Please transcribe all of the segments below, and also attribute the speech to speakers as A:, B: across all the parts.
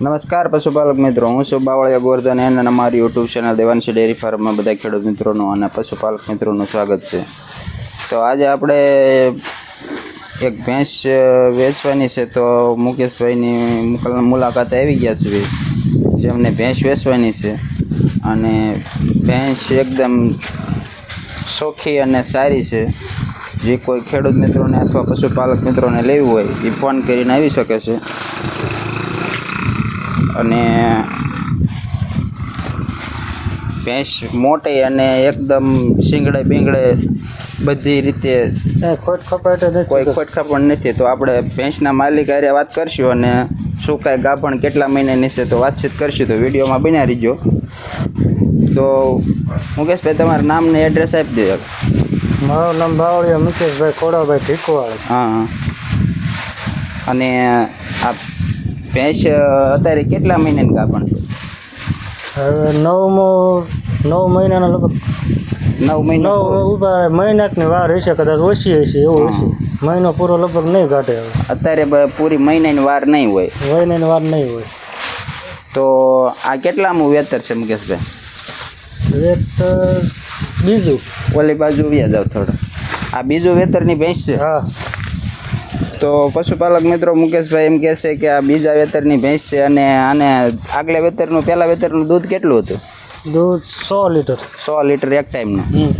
A: નમસ્કાર પશુપાલક મિત્રો. હું છું બાવળિયા ગોરધન એન અને અમારી યુટ્યુબ ચેનલ દેવાંશી ડેરી ફાર્મમાં બધા ખેડૂત મિત્રોનું અને પશુપાલક મિત્રોનું સ્વાગત છે. તો આજે આપણે એક ભેંસ વેચવાની છે તો મુકેશભાઈની મુલાકાત મુલાકાતે આવી ગયા છે જેમને ભેંસ વેચવાની છે અને ભેંસ એકદમ સોખી અને સારી છે. જે કોઈ ખેડૂત મિત્રોને અથવા પશુપાલક મિત્રોને લેવું હોય એ ફોન કરીને આવી શકે છે. અને ભેંસ મોટી અને એકદમ શીંગડે બીંગડે બધી રીતે
B: ખોટ ખપાટ
A: કોઈ
B: નથી
A: ખોટખા નથી. તો આપણે ભેંસના માલિક હારે વાત કરશું અને શું કાંઈ ગાભણ કેટલા મહિનાની છે તો વાતચીત કરશું. તો વિડીયોમાં બન્યા રહીજો. તો મુકેશભાઈ તમારું નામ ને એડ્રેસ આપી દે.
B: મારું નામ બાવળિયા મુકેશભાઈ ખોડાભાઈ ઢીકવાળ.
A: હા હા. અને આ ભેંસ અત્યારે કેટલા મહિનાની કાપણ
B: હવે નવમો નવ મહિનાના લગભગ
A: નવ મહિનો
B: નવ મહિનાની મહિનાકની વાર હશે કદાચ ઓછી હશે એવું હશે. મહિનો પૂરો લગભગ નહીં કાઢે હવે.
A: અત્યારે પૂરી મહિનાની વાર નહીં હોય.
B: મહિનાની વાર નહીં હોય.
A: તો આ કેટલામું વેતર છે મુકેશભાઈ?
B: વેતર બીજું.
A: ઓલી બાજુ વ્યાજ આવ થોડો. આ બીજું વેતરની ભેંસ છે?
B: હા.
A: તો પશુપાલક મિત્રો મુકેશભાઈ એમ કહે છે કે આ બીજા વેતરની ભેંસ છે અને આને આગલા વેતરનું પહેલા વેતરનું દૂધ કેટલું હતું?
B: દૂધ સો લીટર.
A: સો લીટર એક ટાઈમનું?
B: હમ.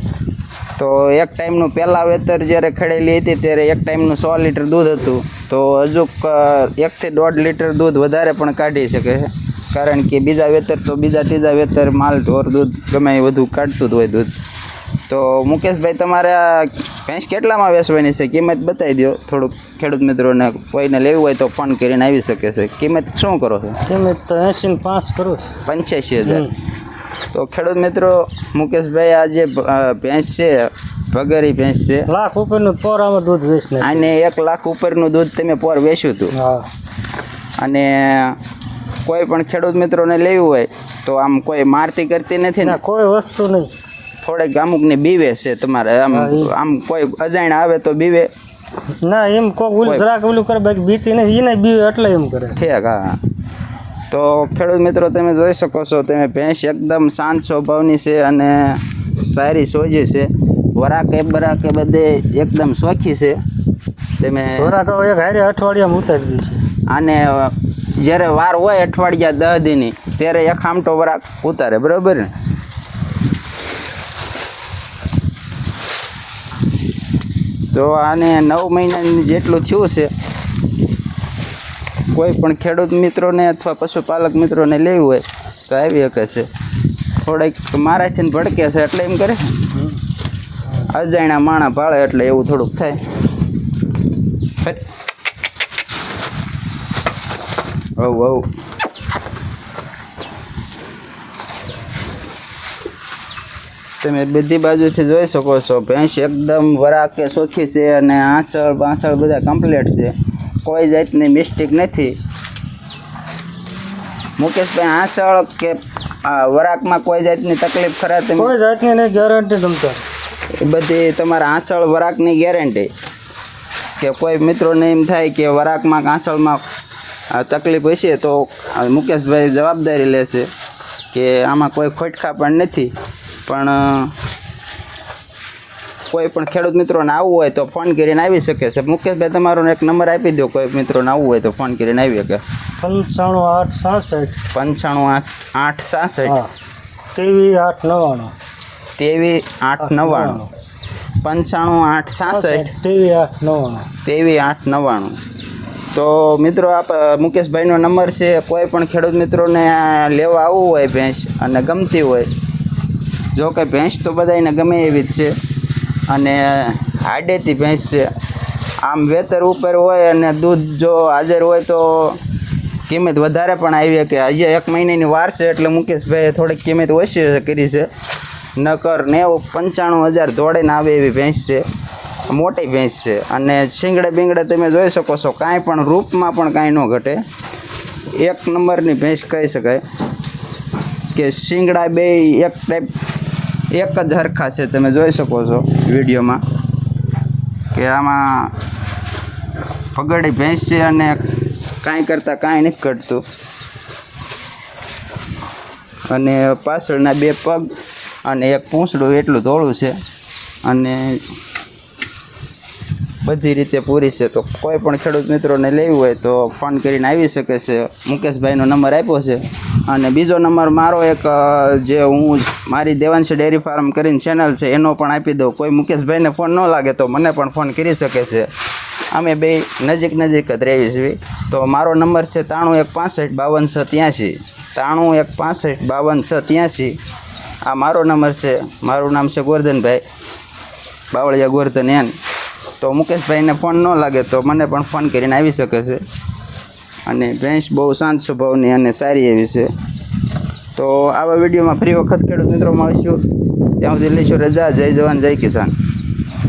A: તો એક ટાઈમનું પહેલાં વેતર જ્યારે ખડેલી હતી ત્યારે એક ટાઈમનું સો લીટર દૂધ હતું. તો હજુ એકથી દોઢ લીટર દૂધ વધારે પણ કાઢી શકે છે. કારણ કે બીજા વેતર તો બીજા ત્રીજા વેતર માલ ઢોર દૂધ ગમે એ બધું કાઢતું જ હોય દૂધ. તો મુકેશભાઈ તમારે આ ભેંસ કેટલામાં વેચવાની છે? કિંમત બતાવી દો થોડુંક ખેડૂત મિત્રોને કોઈને લેવું હોય તો ફોન કરીને આવી શકે છે. કિંમત શું કરો છો?
B: કિંમત તો એંસી પાંચ કરો.
A: પંચ્યાસી હજાર. તો ખેડૂત મિત્રો મુકેશભાઈ આ જે ભેંસ છે ભગરી ભેંસ છે
B: લાખ ઉપરનું પોર આમાં દૂધ વેચને.
A: અને એક લાખ ઉપરનું દૂધ તમે પોર વેચ્યું હતું. અને કોઈ પણ ખેડૂત મિત્રોને લેવું હોય તો આમ કોઈ મારતી કરતી નથી ને?
B: ના કોઈ વસ્તુ નહીં.
A: થોડેક અમુકને બીવે છે તમારે. આમ આમ કોઈ અજાણ આવે તો બીવે?
B: ના એમ કોક ઓલું જરાક ઓલું કરે બાકી બીતી નથી એને બીવે એટલે એમ કરે.
A: ઠીક હા. તો ખેડૂત મિત્રો તમે જોઈ શકો છો તમે ભેંસ એકદમ શાંત સ્વભાવની છે અને સારી સોજી છે. વરાકે બરાકે બધે એકદમ સોખી છે. તમે
B: વરાક એક હારે અઠવાડિયામાં ઉતારી દઈશું
A: અને જ્યારે વાર હોય અઠવાડિયા દહ દીની ત્યારે એક આમટો વરાક ઉતારે બરાબર ને? તો આને નવ મહિના જેટલું થયું છે, કોઈ પણ ખેડૂત મિત્રોને અથવા પશુપાલક મિત્રોને લેવું હોય તો આવી શકે છે. થોડીક મારાથી ભડકે છે એટલે એમ કરે. અજાણ્યા માણા ભાળે એટલે એવું થોડુંક થાય. હવ હવ. તમે બધી બાજુથી જોઈ શકો છો. ભેંસ એકદમ વરાકે સોખી છે અને આંસળ બાંસળ બધા કમ્પ્લીટ છે. કોઈ જાતની મિસ્ટેક નથી. મુકેશભાઈ આંસળ કે આ વરાકમાં કોઈ જાતની તકલીફ ખરા તમે
B: કોઈ જાતની ગેરંટી તમતા
A: એ બધી તમારા આંસળ વરાકની ગેરંટી કે કોઈ મિત્રોને એમ થાય કે વરાકમાં આંસળમાં તકલીફ હશે તો મુકેશભાઈ જવાબદારી લેશે કે આમાં કોઈ ખોટખા પણ નથી. પણ કોઈ પણ ખેડૂત મિત્રોને આવવું હોય તો ફોન કરીને આવી શકે છે. મુકેશભાઈ તમારો એક નંબર આપી દો કોઈ મિત્રોને આવવું હોય તો ફોન કરીને આવી શકે.
B: પંચાણું આઠ સાસઠ.
A: પંચાણું આઠ આઠ સાસઠ.
B: ત્રેવીસ આઠ નવ્વાણું
A: ત્રેવીસ આઠ નવ્વાણું પંચાણું આઠ સાસઠ.
B: ત્રેવીસ આઠ નવ્વાણું
A: ત્રેવીસ આઠ નવ્વાણું તો મિત્રો આપ મુકેશભાઈનો નંબર છે. કોઈ પણ ખેડૂત મિત્રોને લેવા આવવું હોય ભેંસ અને ગમતી હોય જો કે ભેંસ તો બધાને ગમે એવી જ છે. અને આડેથી ભેંસ છે. આમ વેતર ઉપર હોય અને દૂધ જો હાજર હોય તો કિંમત વધારે પણ આવી કે અહીંયા એક મહિનાની વાર છે એટલે મુકેશભાઈએ થોડીક કિંમત ઓછી કરી છે. નકર નેવું પંચાણું હજાર દોડીને આવે એવી ભેંસ છે. મોટી ભેંસ છે. અને શીંગડે બીંગડે તમે જોઈ શકો છો, કાંઈ પણ રૂપમાં પણ કાંઈ ન ઘટે. એક નંબરની ભેંસ કહી શકાય કે શીંગડા બે એક ટાઈપ એક જ હરખા છે, તમે જોઈ શકો છો વિડીયોમાં કે આમાં પગડી ભેંસ છે અને કાંઈ કરતાં કાંઈ નથી કરતું. અને પાછળના બે પગ અને એક પૂંછડું એટલું ધોળું છે. અને બધી રીતે પૂરી છે. તો કોઈ પણ ખેડૂત મિત્રોને લેવું હોય તો ફોન કરીને આવી શકે છે. મુકેશભાઈનો નંબર આપ્યો છે. અને બીજો નંબર મારો એક જે હું મારી દેવાંશી ડેરી ફાર્મ કરીને ચેનલ છે, એનો પણ આપી દઉં. કોઈ મુકેશભાઈને ફોન ન લાગે તો મને પણ ફોન કરી શકે છે. અમે બે નજીક નજીક જ રહેવી છીએ. તો મારો નંબર છે ત્રાણું એક પાસઠ બાવન છ ત્યાંસી ત્રાણું એક પાસઠ બાવન છ ત્યાંસી આ મારો નંબર છે. મારું નામ છે ગોરધનભાઈ. બાવળિયા ગોરધન એન. તો મુકેશભાઈને ફોન ન લાગે તો મને પણ ફોન કરીને આવી શકે છે. અને ભેંસ બહુ શાંત સ્વભાવની અને સારી એવી છે. તો આવા વિડીયોમાં ફરી વખત ખેડૂત મિત્રો મળીશું. ત્યાં સુધી લઈશું રજા. જય જવાન, જય કિસાન.